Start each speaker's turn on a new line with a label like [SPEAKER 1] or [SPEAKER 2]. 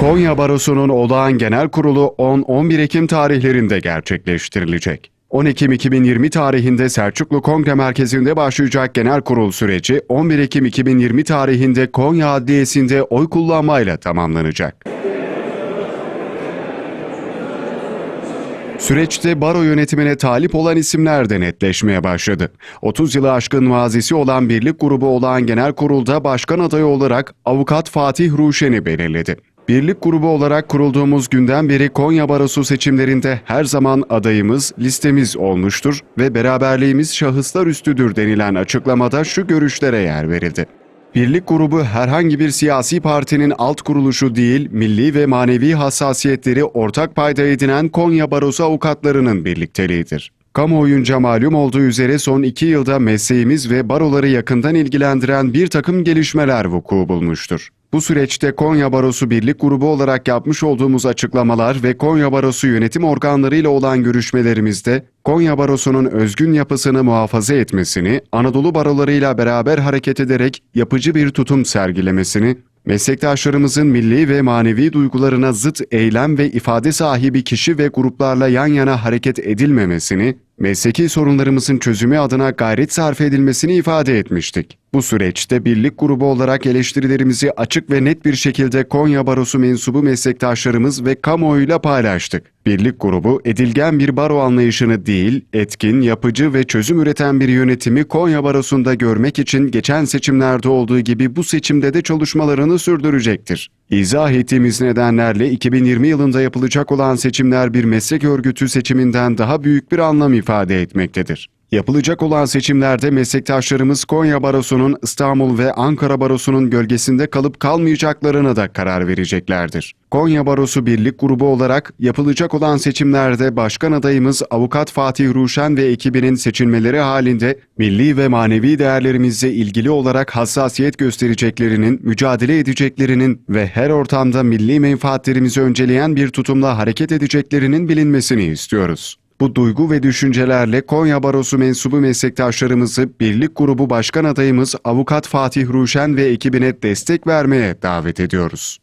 [SPEAKER 1] Konya Barosu'nun olağan genel kurulu 10-11 Ekim tarihlerinde gerçekleştirilecek. 10 Ekim 2020 tarihinde Selçuklu Kongre Merkezi'nde başlayacak genel kurul süreci 11 Ekim 2020 tarihinde Konya Adliyesi'nde oy kullanmayla tamamlanacak. Süreçte baro yönetimine talip olan isimler de netleşmeye başladı. 30 yılı aşkın mazisi olan birlik grubu olan genel kurulda başkan adayı olarak avukat Fatih Ruşen'i belirledi. Birlik grubu olarak kurulduğumuz günden beri Konya Barosu seçimlerinde her zaman adayımız, listemiz olmuştur ve beraberliğimiz şahıslar üstüdür denilen açıklamada şu görüşlere yer verildi. Birlik grubu herhangi bir siyasi partinin alt kuruluşu değil, milli ve manevi hassasiyetleri ortak payda edinen Konya Barosu avukatlarının birlikteliğidir. Kamuoyunca malum olduğu üzere son iki yılda mesleğimiz ve baroları yakından ilgilendiren bir takım gelişmeler vuku bulmuştur. Bu süreçte Konya Barosu Birlik Grubu olarak yapmış olduğumuz açıklamalar ve Konya Barosu yönetim organlarıyla olan görüşmelerimizde Konya Barosu'nun özgün yapısını muhafaza etmesini, Anadolu barolarıyla beraber hareket ederek yapıcı bir tutum sergilemesini, meslektaşlarımızın milli ve manevi duygularına zıt eylem ve ifade sahibi kişi ve gruplarla yan yana hareket edilmemesini, mesleki sorunlarımızın çözümü adına gayret sarf edilmesini ifade etmiştik. Bu süreçte birlik grubu olarak eleştirilerimizi açık ve net bir şekilde Konya Barosu mensubu meslektaşlarımız ve kamuoyuyla paylaştık. Birlik grubu edilgen bir baro anlayışını değil, etkin, yapıcı ve çözüm üreten bir yönetimi Konya Barosu'nda görmek için geçen seçimlerde olduğu gibi bu seçimde de çalışmalarını sürdürecektir. İzah ettiğimiz nedenlerle 2020 yılında yapılacak olan seçimler bir meslek örgütü seçiminden daha büyük bir anlam ifade etmektedir. Yapılacak olan seçimlerde meslektaşlarımız Konya Barosu'nun İstanbul ve Ankara Barosu'nun gölgesinde kalıp kalmayacaklarına da karar vereceklerdir. Konya Barosu Birlik Grubu olarak yapılacak olan seçimlerde başkan adayımız Avukat Fatih Ruşen ve ekibinin seçilmeleri halinde milli ve manevi değerlerimizle ilgili olarak hassasiyet göstereceklerinin, mücadele edeceklerinin ve her ortamda milli menfaatlerimizi önceleyen bir tutumla hareket edeceklerinin bilinmesini istiyoruz. Bu duygu ve düşüncelerle Konya Barosu mensubu meslektaşlarımızı Birlik Grubu Başkan adayımız Avukat Fatih Ruşen ve ekibine destek vermeye davet ediyoruz.